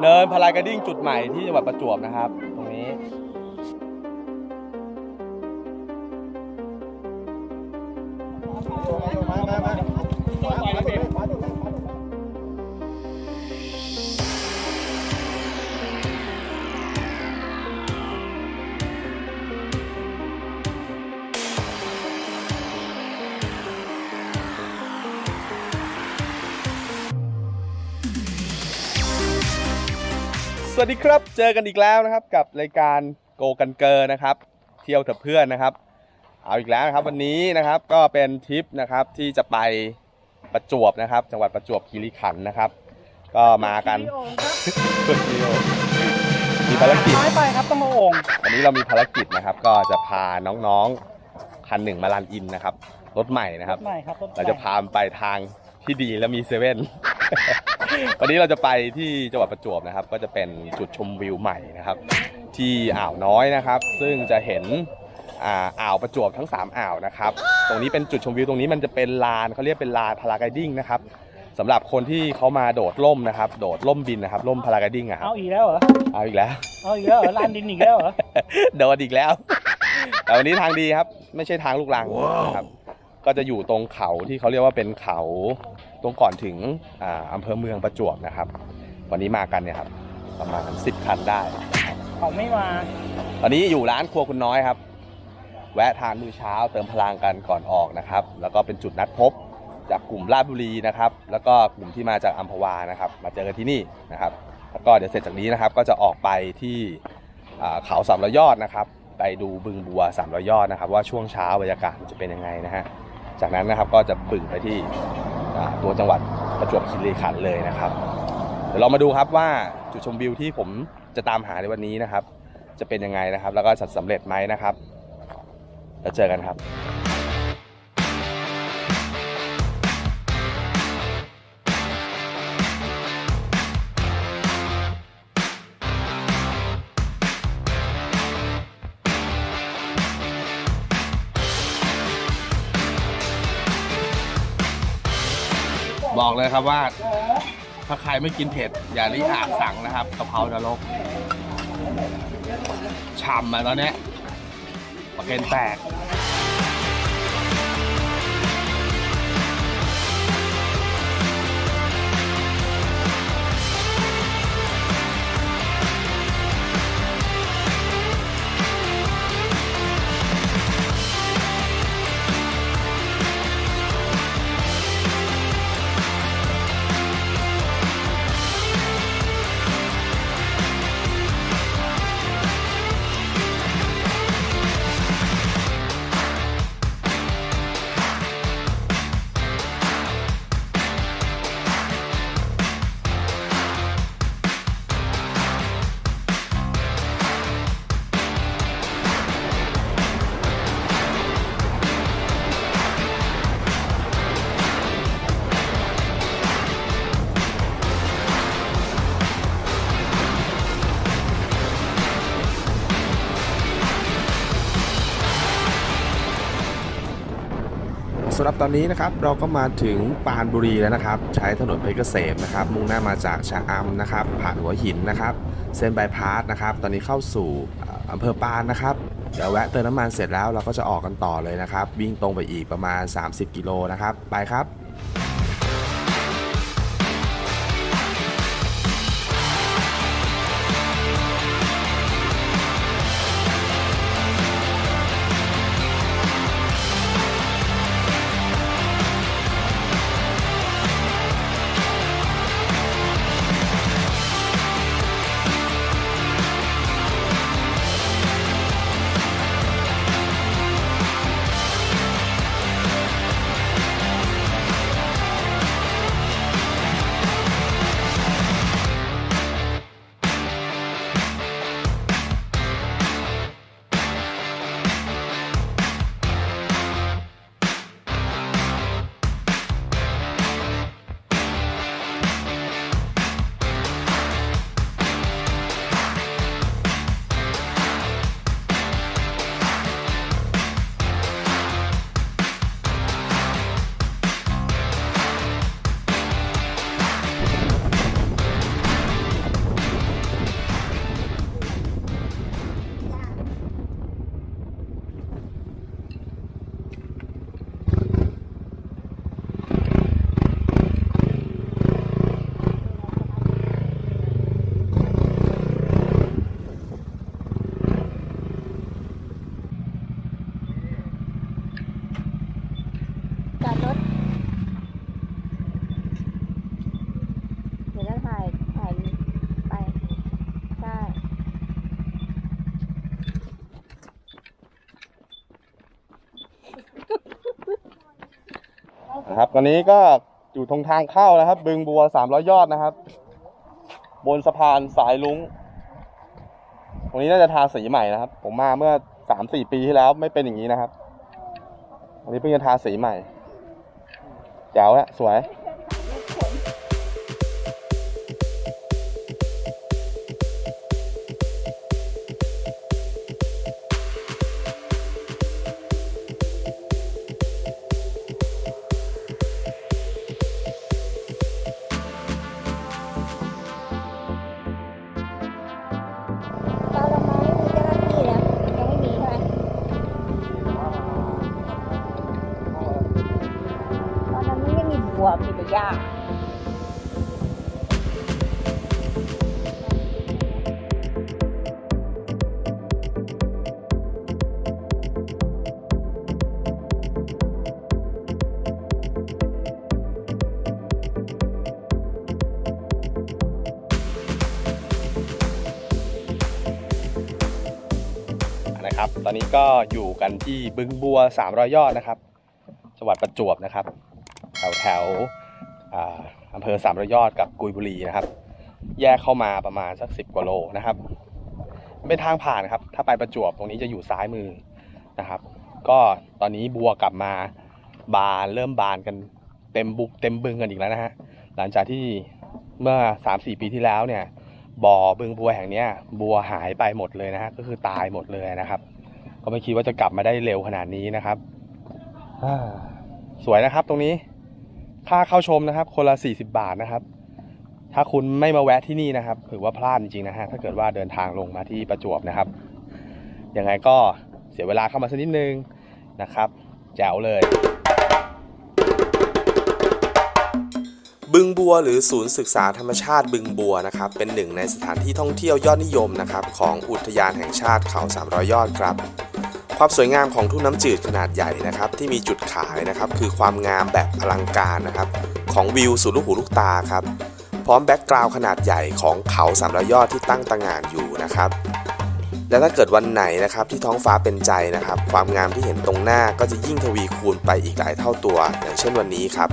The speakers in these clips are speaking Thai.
เนินพารากระดิ่งจุดใหม่ที่จังหวัดประจวบนะครับ ตรงนี้ส วัสดีครับ เจอกันอีกแล้วนะครับ กับรายการโกกันเกอร์นะครับ เที่ยวกับเพื่อนนะครับ เอาอีกแล้วนะครับวันนี้นะครับก็เป็นทริปนะครับที่จะไปประจวบนะครับ จังหวัดประจวบคีรีขันธ์นะครับ ก็มากันโอ่งครับสุดเดียวมีภารกิจน้อยไปครับต้องมาโอ่งวันนี้เรามีภารกิจนะครับ ก็จะพาน้องๆคันหนึ่งมาลันอินนะครับรถใหม่นะครับใหม่ครับรถใหม่ เราจะพาไปทาง ที่ดีและมีเซเว่น วันนี้เราจะไปที่จังหวัดประจวบนะครับ ก็จะเป็นจุดชมวิวใหม่นะครับ ที่อ่าวน้อยนะครับ ซึ่งจะเห็นอ่าอ่าวประจวบทั้ง 3 อ่าวนะครับ ตรงนี้เป็นจุดชมวิวตรงนี้มันจะเป็นลานเขาเรียกเป็นลานพาราไกดิ้งนะครับสำหรับคนที่เขามาโดดร่มนะครับ โดดร่มบินนะครับร่มพาราไกดิ้งอะครับ เอาอีกแล้วเหรอ เอาอีกแล้ว เอาอีกแล้วเหรอลานดินอีกแล้วเหรอ โดนอีกแล้ว แต่วันนี้ทางดีครับ ไม่ใช่ทางลูกรังนะครับ ก็จะอยู่ตรงเขาที่เขาเรียกว่าเป็นเขาตรงก่อนถึงอ่าอำเภอเมืองประจวบนะครับ วันนี้มากันเนี่ยครับประมาณสิบคันได้เขาไม่มาตอนนี้อยู่ร้านครัวคุณน้อยครับ แวะทานมื้อเช้าเติมพลังกันก่อนออกนะครับ แล้วก็เป็นจุดนัดพบจากกลุ่มราชบุรีนะครับ แล้วก็กลุ่มที่มาจากอัมพวานะครับ มาเจอกันที่นี่นะครับ แล้วก็เดี๋ยวเสร็จจากนี้นะครับ ก็จะออกไปที่อ่าเขาสามร้อยยอดนะครับ ไปดูบึงบัวสามร้อยยอดนะครับ ว่าช่วงเช้าบรรยากาศมันจะเป็นยังไงนะฮะ จากนั้นนะครับก็จะบึ่งไปที่ตัวจังหวัดประจวบคีรีขันธ์เลยนะครับ เดี๋ยวเรามาดูครับว่าจุดชมวิวที่ผมจะตามหาในวันนี้นะครับ จะเป็นยังไงนะครับ แล้วก็สัตว์สำเร็จไหมนะครับ แล้วเจอกันครับ บอกเลยครับว่า ถ้าใครไม่กินเผ็ด อย่ารีอาจสั่งนะครับกะเพรานรกฉ่ำมาตอนเนี้ยประเกนแตกำหรับตอนนี้นะครับเราก็มาถึงปานบุรีแล้วนะครับ ใช้ถนนเพชรเกษมนะครับ มุ่งหน้ามาจากชะอำนะครับ ผ่านหัวหินนะครับ เส้นบายพาสนะครับ ตอนนี้เข้าสู่เอ่ออำเภอปานนะครับเดี๋ยวแวะเติมน้ำมันเสร็จแล้วเราก็จะออกกันต่อเลยนะครับ วิ่งตรงไปอีกประมาณ 30 กิโลนะครับ ไปครับ ครับตอนนี้ก็อยู่ตรงทางเข้านะครับ บึงบัวสามร้อยยอดนะครับ บนสะพานสายลุงตรงนี้น่าจะทาสีใหม่นะครับ ผมมาเมื่อสามสี่ปีที่แล้วไม่เป็นอย่างนี้นะครับอันนี้เพิ่งจะทาสีใหม่แจ๋วฮะสวย อนนี้ก็อยู่กันที่บึงบัว 300 ยอดนะครับ จังหวัดประจวบนะครับ แถวแถวอ่าอำเภอ300ยอดกับกุยบุรีนะครับ แยกเข้ามาประมาณสัก10กว่าโลนะครับ เป็นทางผ่านครับ ถ้าไปประจวบตรงนี้จะอยู่ซ้ายมือนะครับ ก็ตอนนี้บัวกลับมาบานเริ่มบานกันเต็มบุกเต็มบึงกันอีกแล้วนะฮะ หลังจากที่เมื่อ3-4ปีที่แล้วเนี่ยบ่อบึงบัวแห่งนี้บัวหายไปหมดเลยนะฮะก็คือตายหมดเลยนะครับ ก็ไม่คิดว่าจะกลับมาได้เร็วขนาดนี้นะครับอ่าสวยนะครับตรงนี้ค่าเข้าชมนะครับ คนละ 40 บาทนะครับ ถ้าคุณไม่มาแวะที่นี่นะครับถือว่าพลาดจริงๆนะฮะถ้าเกิดว่าเดินทางลงมาที่ประจวบนะครับยังไงก็เสียเวลาเข้ามาสักนิดนึงนะครับ แจ๋วเลย บึงบัวหรือศูนย์ศึกษาธรรมชาติบึงบัวนะครับ เป็นหนึ่งในสถานที่ท่องเที่ยวยอดนิยมนะครับ ของอุทยานแห่งชาติเขา 300 ยอดครับ ความสวยงามของทุ่งน้ำจืดขนาดใหญ่นะครับ ที่มีจุดขายนะครับ คือความงามแบบอลังการนะครับ ของวิวสุดลูกหูลูกตาครับ พร้อมแบ็กกราวด์ขนาดใหญ่ของเขา300ยอดที่ตั้งตระหง่านอยู่นะครับ และถ้าเกิดวันไหนนะครับที่ท้องฟ้าเป็นใจนะครับ ความงามที่เห็นตรงหน้าก็จะยิ่งทวีคูณไปอีกหลายเท่าตัว อย่างเช่นวันนี้ครับ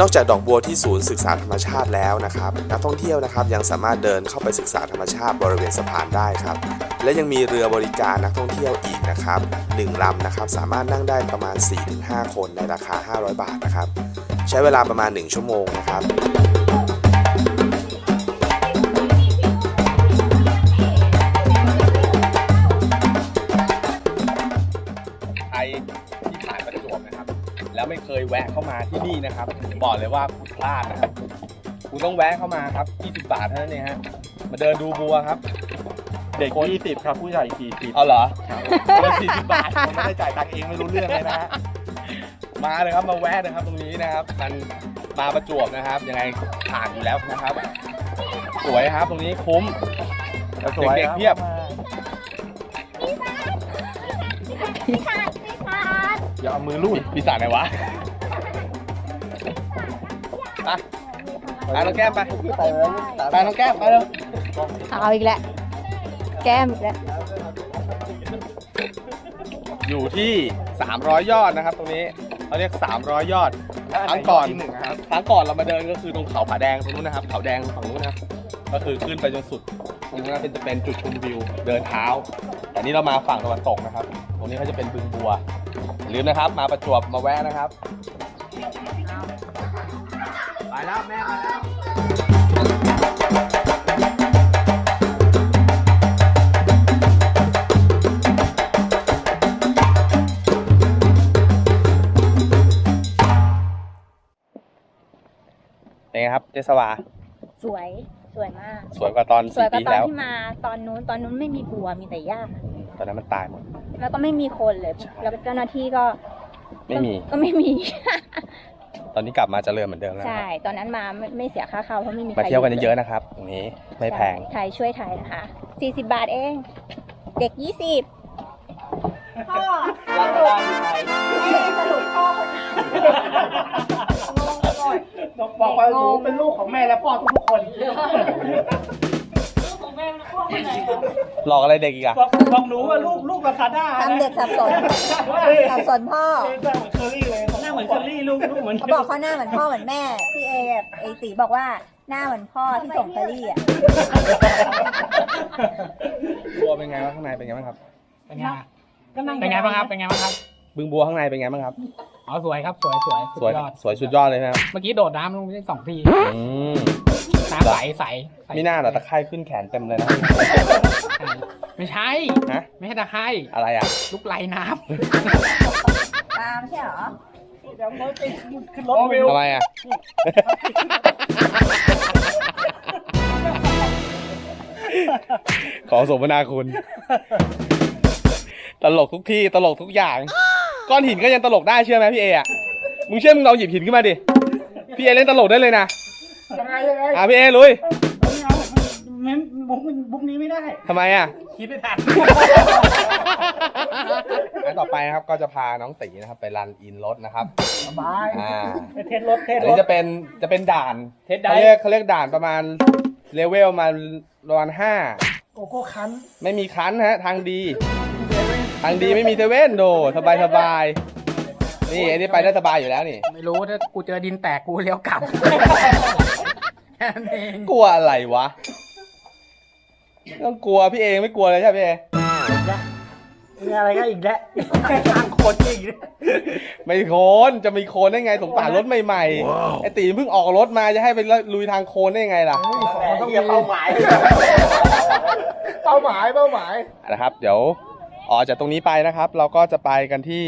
นอกจากดอกบัวที่ศูนย์ศึกษาธรรมชาติแล้วนะครับ นักท่องเที่ยวนะครับยังสามารถเดินเข้าไปศึกษาธรรมชาติบริเวณสะพานได้ครับ และยังมีเรือบริการนักท่องเที่ยวอีกนะครับหนึ่งลำนะครับสามารถนั่งได้ประมาณ 4-5 คนในราคา 500 บาทนะครับ ใช้เวลาประมาณ 1 ชั่วโมงนะครับใครที่ผ่านประจวบนะครับ แล้วไม่เคยแวะเข้ามาที่นี่นะครับ บอกเลยว่าคุณพลาดนะครับ คุณต้องแวะเข้ามาครับ 20 บาทเท่านั้นเองฮะมาเดินดูบัวครับ เด็กยี่สิบครับผู้ใหญ่สี่สิบเอาเหรอคนละสี่สิบบาทผมไม่ได้จ่ายตังค์เองไม่รู้เรื่องเลยนะฮะมาเลยครับมาแวะนะครับตรงนี้นะครับ มันมาประจวบนะครับ ยังไงผ่านอยู่แล้วนะครับ สวยครับตรงนี้คุ้ม สวยเด็กครับๆเพียบอย่าเอามือลูดปีศาจไหนวะไปไปน้องแก้มไปไปน้องแก้มไปเร็วเอาอีกแล้ว แก้มอีกแล้วอยู่ที่ 300 ยอดนะครับ ตรงนี้เขาเรียก 300 ยอด ครั้งก่อนที่หนึ่งนะครับครั้งก่อนเรามาเดินก็คือตรงเขาผาแดงตรงนู้นนะครับเขาแดงฝั่งนู้นนะครับก็คือขึ้นไปจนสุดตรงนั้นเป็นจะเป็นจุดชมวิวเดินเท้า แต่นี่เรามาฝั่งตะวันตกนะครับ ตรงนี้เขาจะเป็นบึงบัวอย่าลืมนะครับ มาประจวบมาแวะนะครับ ไปแล้วแม่มาแล้ว ครับเจสวา สวยสวยมาก สวยกว่าตอนสวยสี่กว่าปีตอนแล้ว ที่มาตอนนู้นตอนนู้นไม่มีบัวมีแต่หญ้าตอนนั้นมันตายหมด แล้วก็ไม่มีคนเลยแล้วเจ้าหน้าที่ก็ไม่มี ก็ไม่มี ตอนนี้กลับมาเจริญเหมือนเดิมแล้วใช่ตอนนั้นมาไม่ไม่เสียค่าเข้าเพราะไม่มีใครมาเที่ยวกันลเยอะๆนะครับตรงนี้ไม่แพง ใช่ไทยช่วยไทยนะคะ40 บาทเอง เด็ก 20พ่อสรุปพ่อคนไหน บอกว่าหนูเป็นลูกของแม่และพ่อทุกๆคนหลอกอะไรเด็กอีกอะบอกบอกหนูว่าลูกลูกราคาด้าทำเด็กสับสน สับสนพ่อ หน้าเหมือนเคอรี่เลยหน้าเหมือนเคอรี่ลูกลูกเหมือนเขาบอกเขาหน้าเหมือนพ่อเหมือนแม่ พี่เออะไอตีบอกว่าหน้าเหมือนพ่อที่ส่งเคอรี่อะ บัวเป็นไงบ้างข้างในเป็นไงบ้างครับเป็นไงเป็นไงบ้างครับ เป็นไงบ้างครับ บึงบัวข้างในเป็นไงบ้างครับ อ๋อสวยครับสวยสวยสวยยอดสวยสุดยอดเลยนะครับเมื่อกี้โดดน้ำลงไปได้สองทีอืมน้ำใสใสใสมีหน้าเหรอตะไคร่ขึ้นแขนเต็มเลยนะไม่ใช่ฮะไม่ใช่ตะไคร่อะไรอะลูกไหลน้ตามใช่เหรอขึ้นรถวิวทำไมอะขอสมนาคุณ ตลกทุกที่ตลกทุกอย่าง ก้อนหินก็ยังตลกได้เชื่อไหมพี่เออะมึงเชื่อมึงลองหยิบหินขึ้นมาดิ พี่เอเล่นตลกได้เลยนะ ยังไงยังไงอะพี่เอลุยไม่เอาไม่บุกบุกนี้ไม่ได้ ทำไมอะ คิดไม่ทัน อันต่อไปนะครับก็จะพาน้องตีนะครับ ไปรันอินรถนะครับ สบายอ่า เทสรถเทสอันรนี้ถ จะเป็นจะเป็นด่านเทสได้ เขาเรียกเขาเรียกด่านประมาณเลเวลมาประมาณห้าโกโก้คันไม่มีคันฮะทางดี ทางดีไม่มีเซเว่นโดสบายสบายนี่อันนี้ไปได้สบายอยู่แล้วนี่ำไม่รู้ถ้ากูเจอดินแตกกูเลี้ยวกลับแค่นั้นเองกลัวอะไรวะ ต้องกลัวพี่เองไม่กลัวเลยใช่ไหมพี่เอมีอะไรก็อีกแล้วทางคนอีกแล้วไม่โคนจะมีโคนได้ไงสงสารรถใหม่ๆไอตีเพิ่งออกรถมาจะให้ไปลุยทางโคนได้ยังไงล่ะต้องมีเป้าหมาย เป้าหมายเป้าหมายนะครับ เดี๋ยว ออกจากตรงนี้ไปนะครับ เราก็จะไปกันที่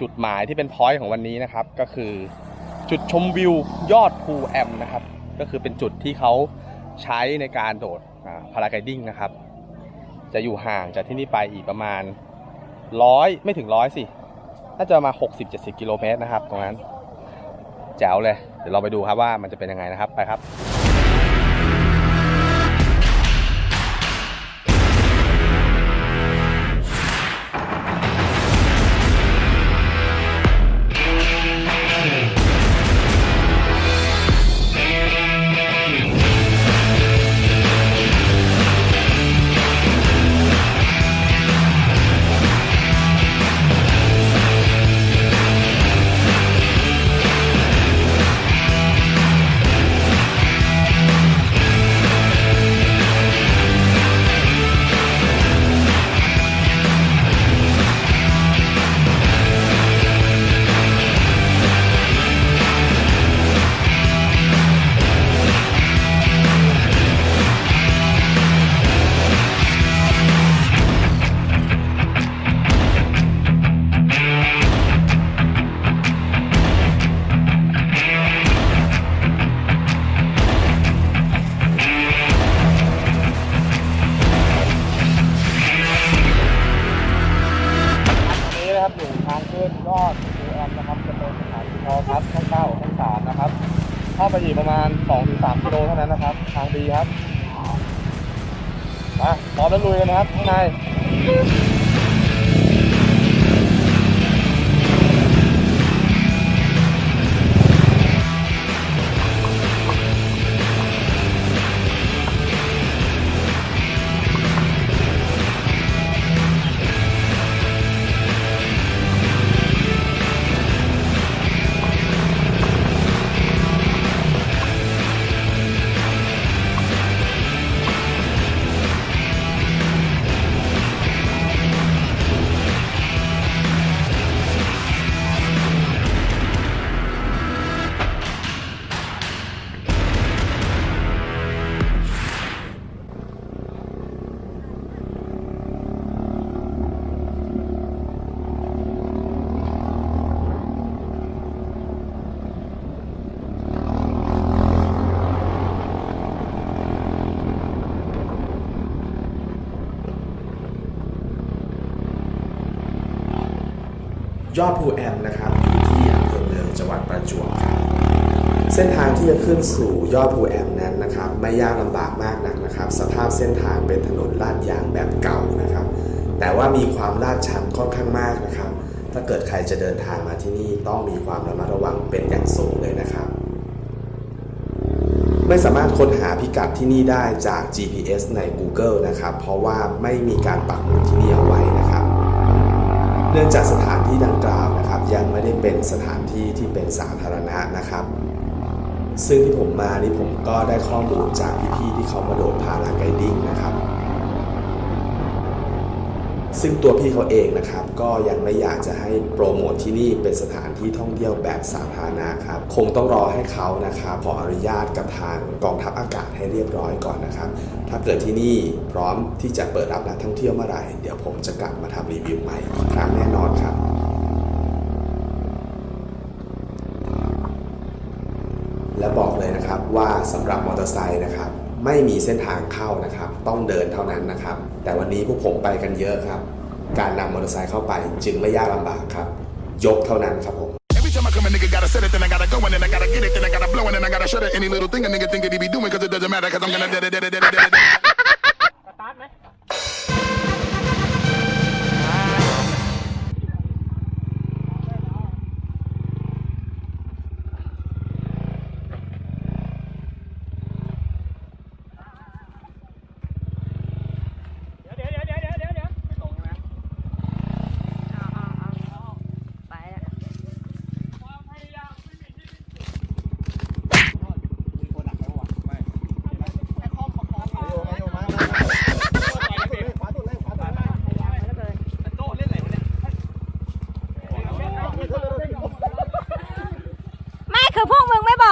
จุดหมายที่เป็นพอยต์ของวันนี้นะครับ ก็คือจุดชมวิวยอดภูแอมนะครับ ก็คือเป็นจุดที่เขาใช้ในการโดดพาราไกดิ้งนะครับ จะอยู่ห่างจากที่นี่ไปอีกประมาณร้อยไม่ถึงร้อยสิน่าจะมา 60-70 กิโลเมตรนะครับ ตรงนั้น แจ๋วเลย เดี๋ยวเราไปดูครับว่ามันจะเป็นยังไงนะครับ ไปครับ นะครับข้างใน ยอดภูแอมนะครับอยู่ที่อำเภอเมืองจังหวัดประจวบครับเส้นทางที่จะขึ้นสู่ยอดภูแอมนั้นนะครับ ไม่ยากลำบากมากนักนะครับ สภาพเส้นทางเป็นถนนลาดยางแบบเก่านะครับ แต่ว่ามีความลาดชันค่อนข้างมากนะครับ ถ้าเกิดใครจะเดินทางมาที่นี่ต้องมีความระมัดระวังเป็นอย่างสูงเลยนะครับ ไม่สามารถค้นหาพิกัดที่นี่ได้จาก GPS ใน Google นะครับ เพราะว่าไม่มีการปักหมุดที่นี่เอาไว้นะครับ เนื่องจากสถาน ที่ดังกล่าวนะครับยังไม่ได้เป็นสถานที่ที่เป็นสาธารณะนะครับ ซึ่งที่ผมมานี่ผมก็ได้ข้อมูลจากพี่ๆที่เขามาโดดพาราไกดิ้งนะครับ ซึ่งตัวพี่เขาเองนะครับ ก็ยังไม่อยากจะให้โปรโมทที่นี่เป็นสถานที่ท่องเที่ยวแบบสาธารณะครับ คงต้องรอให้เขานะครับขออนุญาตกับทางกองทัพอากาศให้เรียบร้อยก่อนนะครับ ถ้าเกิดที่นี่พร้อมที่จะเปิดรับนักท่องเที่ยวเมื่อไหร่เดี๋ยวผมจะกลับมาทำรีวิวใหม่อีกครั้งแน่นอนครับ และบอกเลยนะครับว่าสำหรับมอเตอร์ไซค์นะครับไม่มีเส้นทางเข้านะครับ ต้องเดินเท่านั้นนะครับ แต่วันนี้พวกผมไปกันเยอะครับ การนำมอเตอร์ไซค์เข้าไปจึงไม่ยากลำบากครับ ยกเท่านั้นครับผม time I come a nigga gotta set it, then I gotta go, and then I gotta get it, then I gotta blow, and then I gotta shut it. Any little thing a nigga think it, he be doing, cause it doesn't matter, cause I'm gonna da da da da da da da.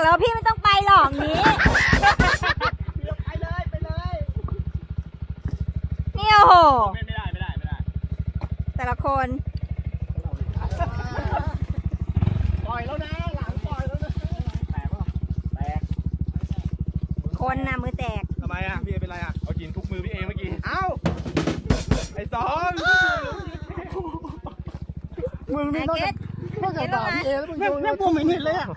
บอกแล้วาพี่ไม่ต้องไปหรอกนี้ ไปเลยไปเลยนี่โอ้โหไม่ได้ไม่ได้ไม่ได้แต่ละคน ปล่อยแล้วนะหลังปล่อยแล้วนะคนน่ะมือแตก ทำไมอะพี่เป็นไรอะเอากินทุกมือพี่เอเมื่อกี้เอ้าไอ้สอนมึงนี่นอกไอ้เกจากดนอกจากด่าพี่เอแล้วมึงยังแม่งพวกไม่นิดเลยอะ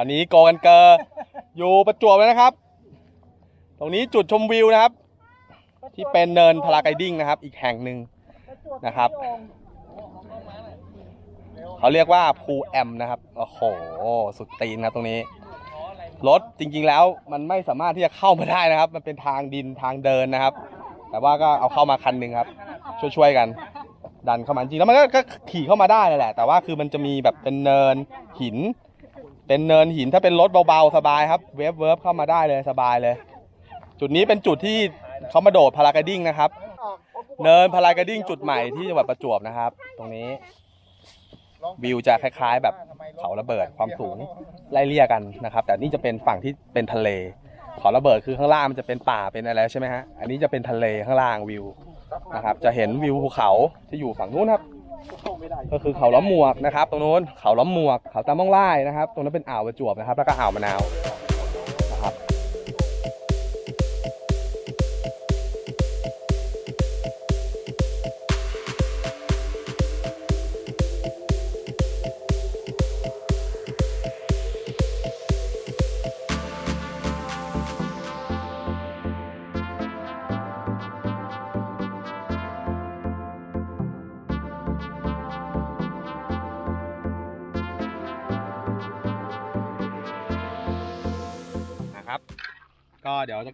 ตอนนี้โกกันเกอร์อยู่ประจวบแล้วนะครับ ตรงนี้จุดชมวิวนะครับ ที่เป็นเนินพาราไกดิ้งนะครับ อีกแห่งหนึ่งนะครับ เขาเรียกว่าภูแอมนะครับ โอ้โห สุดตีนครับตรงนี้ รถจริงๆแล้วมันไม่สามารถที่จะเข้ามาได้นะครับ มันเป็นทางดินทางเดินนะครับ แต่ว่าก็เอาเข้ามาคันหนึ่งครับ ช่วยๆกันดันเข้ามาจริงแล้วมันก็ก็ขี่เข้ามาได้นั่นแหละ แต่ว่าคือมันจะมีแบบเป็นเนินหิน เป็นเนินหินถ้าเป็นรถเบาๆ สบายครับ เวฟเวิร์ฟเข้ามาได้เลยสบายเลย จุดนี้เป็นจุดที่เขามาโดดพาราไกดิ้งนะครับ เนินพาราไกดิ้งจุดใหม่ที่จังหวัดประจวบนะครับ ตรงนี้ วิวจะคล้าย ๆ แบบเขาระเบิดความสูงไล่เลี่ยกันนะครับ แต่นี่จะเป็นฝั่งที่เป็นทะเลเขาระเบิดคือข้างล่างมันจะเป็นป่าเป็นอะไรใช่ไหมฮะอันนี้จะเป็นทะเลข้างล่างวิวนะครับ จะเห็นวิวภูเขาที่อยู่ฝั่งนู้นครับ ก็คือเขาล้อมหมวกนะครับ ตรงนู้นเขาล้อมหมวกเขาตามม่องไล่นะครับ ตรงนั้นเป็นอ่าวประจวบนะครับ แล้วก็อ่าวมะนาว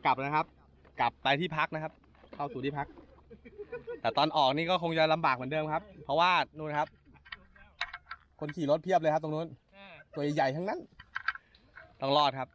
กลับนะครับ กลับไปที่พักนะครับ เข้าสู่ที่พัก แต่ตอนออกนี่ก็คงจะลำบากเหมือนเดิมครับ เพราะว่านู่นครับ คนขี่รถเพียบเลยครับ ตรงนู้นตัวใหญ่ๆทั้งนั้น ต้องรอดครับ